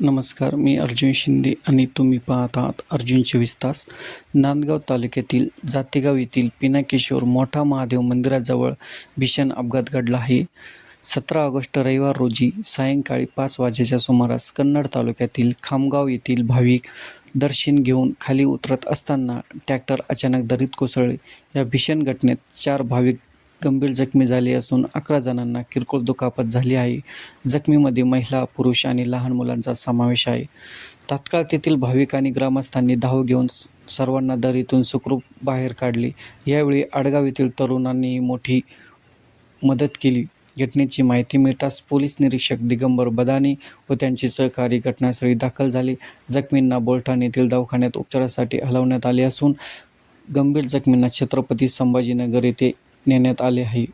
नमस्कार मी अर्जुन शिंदे आणि तुम्ही पाहत आहात अर्जुन चोवीस तास नांदगाव तालुक्यातील जातेगाव येथील पिनाकेश्वर मोठा महादेव मंदिराजवळ भीषण अपघात घडला आहे. सतरा ऑगस्ट रविवार रोजी सायंकाळी पाच वाजेच्या सुमारास कन्नड तालुक्यातील खामगाव येथील भाविक दर्शन घेऊन खाली उतरत असताना ट्रॅक्टर अचानक दरीत कोसळले. या भीषण घटनेत चार भाविक गंभीर जखमी झाले असून अकरा जणांना किरकोळ दुखापत झाली आहे. जखमीमध्ये महिला पुरुष आणि लहान मुलांचा समावेश आहे. तात्काळ तेथील भाविक आणि ग्रामस्थांनी धाव घेऊन स- सर्वांना दरीतून सुखरूप बाहेर काढले. यावेळी आडगाव येथील तरुणांनी मोठी मदत केली. घटनेची माहिती मिळताच पोलीस निरीक्षक दिगंबर बदानी व त्यांचे सहकारी घटनास्थळी दाखल झाले. जखमींना बोलठाण येथील दवाखान्यात उपचारासाठी हलवण्यात आले असून गंभीर जखमींना छत्रपती संभाजीनगर येथे नेण्यात आले आहे.